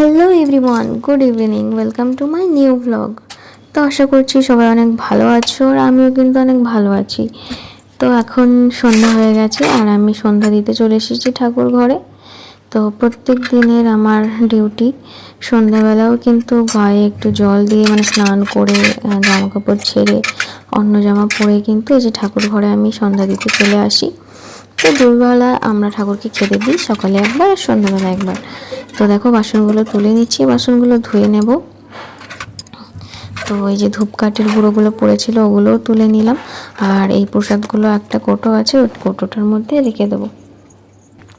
Hello everyone good evening welcome to my new vlog তো আশা করছি সবাই অনেক ভালো আছো আর আমিও কিন্তু অনেক ভালো আছি। তো এখন সন্ধ্যা হয়ে গেছে আর আমি সন্ধ্যা দিতে চলে এসেছি ঠাকুর ঘরে। তো প্রত্যেক দিনের আমার ডিউটি সন্ধ্যাবেলাও কিন্তু গায়ে একটু জল দিয়ে মানে স্নান করে জামা কাপড় ছেড়ে, অন্য জামা পরে কিন্তু এই যে ঠাকুর ঘরে আমি সন্ধ্যা দিতে চলে আসি। তো দুপুরবেলা আমরা ঠাকুরকে খেতে দিই, সকালে একবার আর সন্ধ্যাবেলা একবার। তো দেখো, বাসনগুলো তুলে নিচ্ছি, বাসনগুলো ধুয়ে নেব। তো এই যে ধূপকাঠির গুঁড়োগুলো পড়েছিল, ওগুলোও তুলে নিলাম। আর এই প্রসাদগুলো একটা কোটো আছে, ওই কোটোটার মধ্যে রেখে দেবো।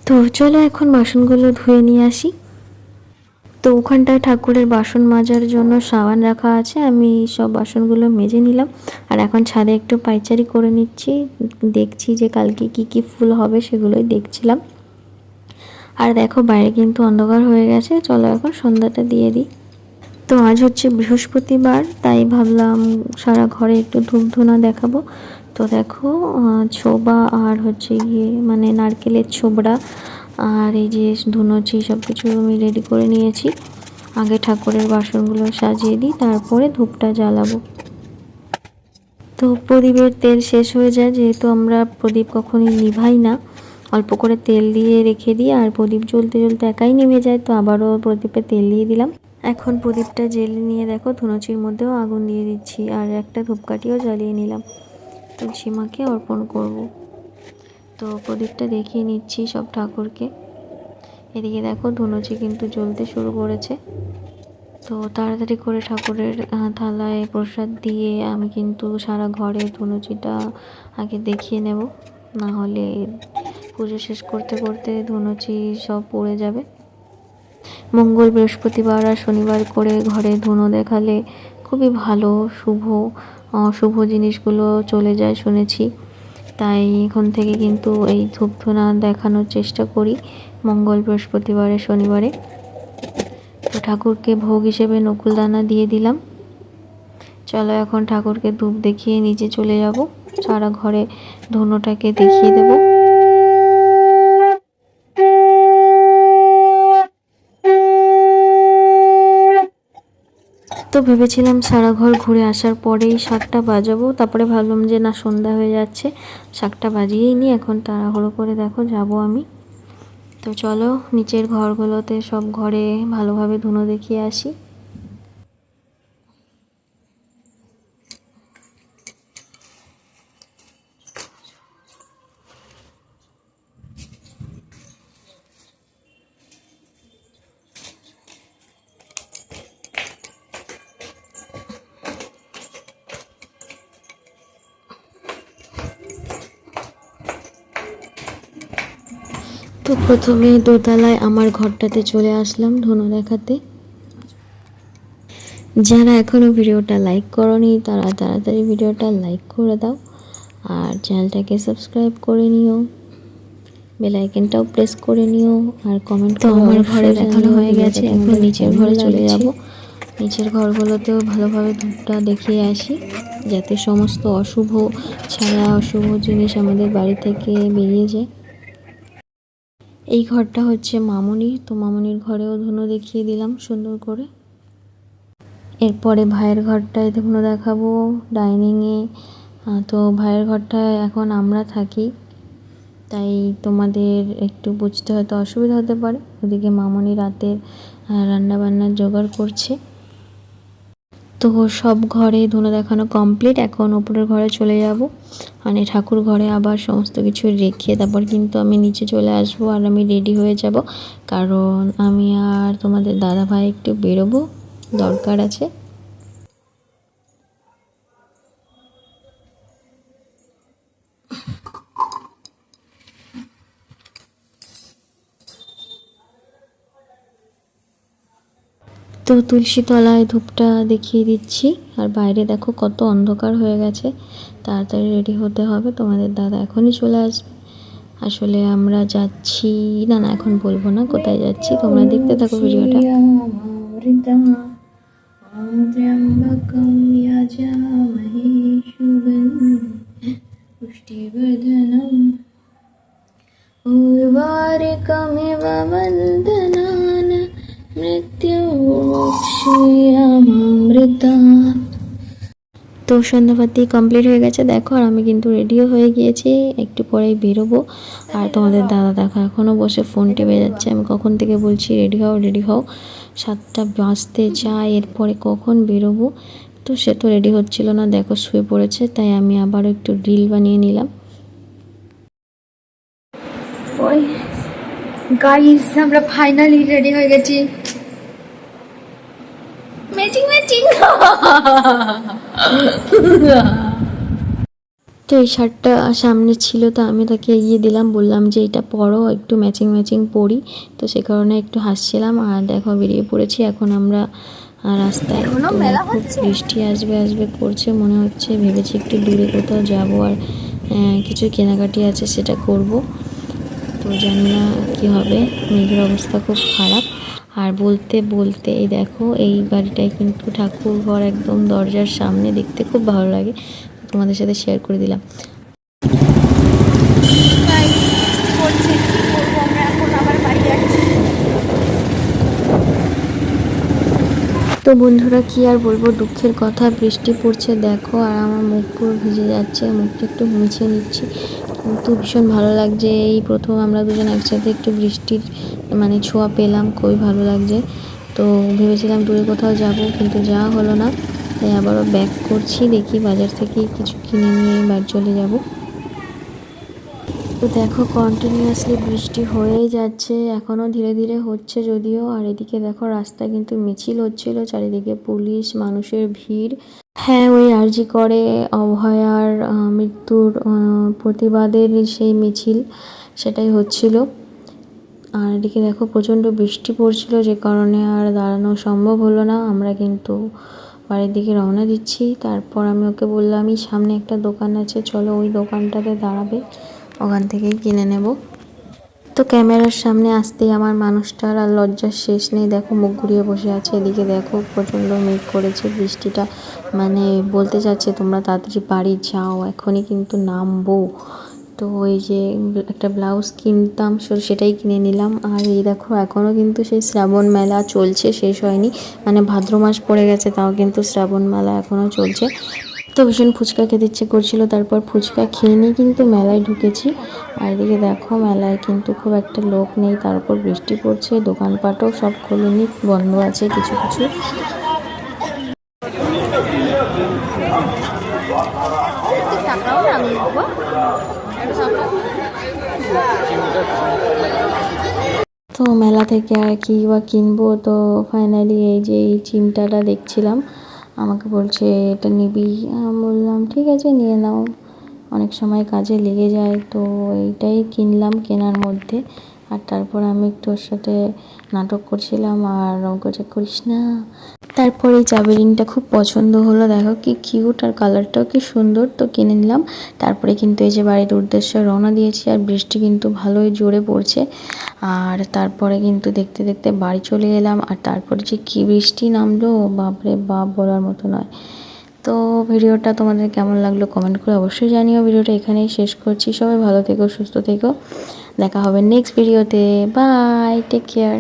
তো চলো, এখন বাসনগুলো ধুয়ে নিয়ে আসি। তো ওখানটায় ঠাকুরের বাসন মাজার জন্য সাবান রাখা আছে, আমি সব বাসনগুলো মেজে নিলাম। আর এখন ছাদে একটু পাইচারি করে নিচ্ছি, দেখছি যে কালকে কি কি ফুল হবে সেগুলোই দেখছিলাম। আর দেখো বাইরে কিন্তু অন্ধকার হয়ে গেছে, চলো এখন সন্ধ্যাটা দিয়ে দিই। তো আজ হচ্ছে বৃহস্পতিবার, তাই ভাবলাম সারা ঘরে একটু ধূপ ধুনা দেখাবো। তো দেখো ছোবা আর হচ্ছে গিয়ে মানে নারকেলের ছোবড়া আর এই যে ধুনুচি সব কিছু আমি রেডি করে নিয়েছি। আগে ঠাকুরের বাসনগুলো সাজিয়ে দিই, তারপরে ধূপটা জ্বালাবো। তো প্রদীপের তেল শেষ হয়ে যায়, যেহেতু আমরা প্রদীপ কখনই নিভাই না। অল্প করে তেল দিয়ে রেখে দিই, আর প্রদীপ জ্বলতে জ্বলতে একাই নেমে যায়, তো আবারও প্রদীপে তেল দিয়ে দিলাম। এখন প্রদীপটা জেলে নিয়ে দেখো ধুনুচির মধ্যেও আগুন দিয়ে দিচ্ছি, আর একটা ধূপকাঠিও জ্বালিয়ে নিলাম। তুলসী মাকে অর্পণ করব। তো প্রদীপটা দেখিয়ে নিচ্ছি সব ঠাকুরকে। এদিকে দেখো ধুনুচি কিন্তু জ্বলতে শুরু করেছে। তো তাড়াতাড়ি করে ঠাকুরের থালায় প্রসাদ দিয়ে আমি কিন্তু সারা ঘরে ধনুচিটা আগে দেখিয়ে নেব। না হলে পুজো শেষ করতে করতে ধনুচি সব পড়ে যাবে। মঙ্গল বৃহস্পতিবার আর শনিবার করে ঘরে ধুনো দেখালে খুবই ভালো শুভ আহ, শুভ জিনিসগুলো চলে যায় শুনেছি। তাই এখন থেকে কিন্তু এই ধূপধুনা দেখানোর চেষ্টা করি মঙ্গল বৃহস্পতিবারে, শনিবারে। তো ঠাকুরকে ভোগ হিসেবে নকুলদানা দিয়ে দিলাম। চলো এখন ঠাকুরকে ধূপ দেখিয়ে নিচে চলে যাব। সারা ঘরে ধনুটাকে দেখিয়ে দেব। ভেবেছিলাম সারা ঘর ঘুরে আসার পরেই শাকটা বাজাবো। তারপরে ভাবলাম যে না, সন্ধ্যা হয়ে যাচ্ছে, শাকটা বাজিয়েই নি, এখন তাড়াহুড়ো করে দেখো, যাব আমি। তো চলো, নিচের ঘরগুলোতে সব ঘরে ভালোভাবে ধুনো দেখিয়ে আসি। তো প্রথমে দোতলায় আমার ঘরটাতে চলে আসলাম ধনু দেখাতে। যারা এখনও ভিডিওটা লাইক করনি তারা তাড়াতাড়ি ভিডিওটা লাইক করে দাও আর চ্যানেলটাকে সাবস্ক্রাইব করে নিও। বেল আইকনটাও প্রেস করে নিও আর কমেন্ট তো আমার ঘরে দেখানো হয়ে গেছে এখন নিচের ঘরে চলে যাব। নিচের ঘরগুলোতেও ভালোভাবে ধূপটা দেখিয়ে আসি যাতে সমস্ত অশুভ ছায়া অশুভ জিনিস আমাদের বাড়ি থেকে বেরিয়ে যায়। এই ঘরটা হচ্ছে মামনির। তো মামনির ঘরেও ধুনো দেখিয়ে দিলাম সুন্দর করে। এরপরে ভাইয়ের ঘরটায় ধুনো দেখাবো ডাইনিংয়ে। তো ভাইয়ের ঘরটায় এখন আমরা থাকি। তাই তোমাদের একটু বুঝতে হয়তো অসুবিধা হতে পারে। ওদিকে মামনি রাতের রান্নাবান্নার জোগাড় করছে। তো সব ঘরে ধুনো দেখানো কমপ্লিট এখন ওপরের ঘরে চলে যাব। মানে ঠাকুর ঘরে আবার সমস্ত কিছু রেখে তারপর কিন্তু আমি নিচে চলে আসব আর আমি রেডি হয়ে যাব। কারণ আমি আর তোমাদের দাদা ভাই একটু বেরোবো, দরকার আছে। তো তুলসী তলায় ধূপটা দেখিয়ে দিচ্ছি আর বাইরে দেখো কত অন্ধকার হয়ে গেছে তাড়াতাড়ি রেডি হতে হবে তোমাদের দাদা এখনই চলে আসবে আসলে আমরা যাচ্ছি না না এখন বলবো না কোথায় যাচ্ছি তোমরা দেখতে থাকো ভিডিওটা त्र्यम्बकं यजामहे पुष्टिवर्धनम् उर्वारिकमिव वन्दनान् मृत्युक्षयामामृता তো সন্ধ্যাবাতি কমপ্লিট হয়ে গেছে দেখো আর আমি কিন্তু রেডিও হয়ে গিয়েছি। একটু পরেই বেরোবো। আর তোমাদের দাদা দেখো এখনও বসে ফোন টেপে যাচ্ছে। আমি কখন থেকে বলছি রেডি হও রেডি হও। সাতটা বাজতে যায় এরপরে কখন বেরোবো? তো সে তো রেডি হচ্ছিল না দেখো শুয়ে পড়েছে তাই আমি আবার একটু রিল বানিয়ে নিলাম। ওই গাইস আমরা ফাইনালি রেডি হয়ে গেছি। ম্যাচিং ম্যাচিং তো এই শার্টটা সামনে ছিল তো আমি তাকে এগিয়ে দিলাম বললাম যে এটা পরো একটু ম্যাচিং ম্যাচিং পরি। তো সে কারণে একটু হাসছিলাম আর দেখো বেরিয়ে পড়েছি। এখন আমরা রাস্তায় খুব বৃষ্টি আসবে আসবে করছে মনে হচ্ছে। ভেবেছি একটু দূরে কোথাও যাব আর কিছু কেনাকাটি আছে সেটা করব। তো জানি না কী হবে? মেঘের অবস্থা খুব খারাপ। আর বলতে বলতে এই দেখো, এই বাড়িটায় কিন্তু ঠাকুর ঘর একদম দরজার সামনে দেখতে খুব ভালো লাগে। তোমাদের সাথে শেয়ার করে দিলাম। তো বন্ধুরা, কি আর বলব? দুঃখের কথা, বৃষ্টি পড়ছে, দেখো, আর আমার মুখ পুরো ভিজে যাচ্ছে, মুখটা একটু মুছে নিচ্ছি। কিন্তু ভীষণ ভালো লাগছে। এই প্রথম আমরা দুজন একসাথে একটু বৃষ্টির মানে ছোঁয়া পেলাম, খুবই ভালো লাগছে। তো ভেবেছিলাম দূরে কোথাও যাব, কিন্তু যাওয়া হলো না। তাই আবারও ব্যাক করছি, দেখি বাজার থেকে কিছু কিনে নিয়ে বাড়ি চলে যাব। তো দেখো কন্টিনিউয়াসলি বৃষ্টি হয়েই যাচ্ছে, এখনও ধীরে ধীরে হচ্ছে যদিও। আর এদিকে দেখো রাস্তায় কিন্তু মিছিল হচ্ছিল, চারিদিকে পুলিশ, মানুষের ভিড়। হ্যাঁ ওই আর্জি করে অভয়ার মৃত্যুর প্রতিবাদের সেই মিছিল, সেটাই হচ্ছিল। আর এদিকে দেখো, প্রচণ্ড বৃষ্টি পড়ছিল, যে কারণে আর দাঁড়ানো সম্ভব হলো না। আমরা কিন্তু বাড়ির দিকে রওনা দিচ্ছি। তারপর আমি ওকে বললামই সামনে একটা দোকান আছে, চলো ওই দোকানটাতে দাঁড়াবে। ওখান থেকেই কিনে নেব। তো ক্যামেরার সামনে আসতেই আমার মানুষটার আর লজ্জার শেষ নেই। দেখো, মুখ ঘুরিয়ে বসে আছে। এদিকে দেখো, প্রচণ্ড মেঘ করেছে, বৃষ্টিটা। মানে বলতে চাচ্ছে, তোমরা তাড়াতাড়ি বাড়ি যাও, এখনই কিন্তু নামবো। তো ওই যে একটা ব্লাউজ কিনতাম সেটাই কিনে নিলাম। আর এই দেখো, এখনও কিন্তু সেই শ্রাবণ মেলা চলছে, শেষ হয়নি। মানে ভাদ্র মাস পড়ে গেছে, তাও কিন্তু শ্রাবণ মেলা এখনও চলছে। তো ভীষণ ফুচকা খেতে ইচ্ছে করছিল, তারপর ফুচকা খেয়ে নিয়ে কিন্তু মেলায় ঢুকেছি। আর এদিকে দেখো, মেলায় কিন্তু খুব একটা লোক নেই তারপর বৃষ্টি পড়ছে, দোকানপাটও সব খোলেনি, বন্ধ আছে কিছু কিছু। তো মেলা থেকে আর কি বা কিনবো, তো ফাইনালি এই যে এই চিমটাটা দেখছিলাম। আমাকে বলছে, এটা নিবি? আমি বললাম, ঠিক আছে, নিয়ে নাও। অনেক সময় কাজে লেগে যায়, তো এইটাই কিনলাম কেনার মধ্যে। আর তারপর আমি একটু ওর সাথে নাটক করছিলাম, আর রঙ্কচা করিস না। তারপর এই চাবি রিংটা খুব পছন্দ হলো। দেখো কি কিউট আর কালারটাও কি সুন্দর। তো কিনে নিলাম। তারপরে কিন্তু এই যে বাড়ির উদ্দেশ্যে রওনা দিয়েছি আর বৃষ্টি কিন্তু ভালোই জোরে পড়ছে। আর তারপরে কিন্তু দেখতে দেখতে বাড়ি চলে এলাম। আর তারপরে যে কী বৃষ্টি নামলো, বাপরে বাপ বলার মতো নয়। তো ভিডিওটা তোমাদের কেমন লাগল কমেন্ট করে অবশ্যই জানিও। ভিডিওটা এখানেই শেষ করছি। সবাই ভালো থেকো, সুস্থ থেকো। দেখা হবে নেক্সট ভিডিওতে বাই টেক কেয়ার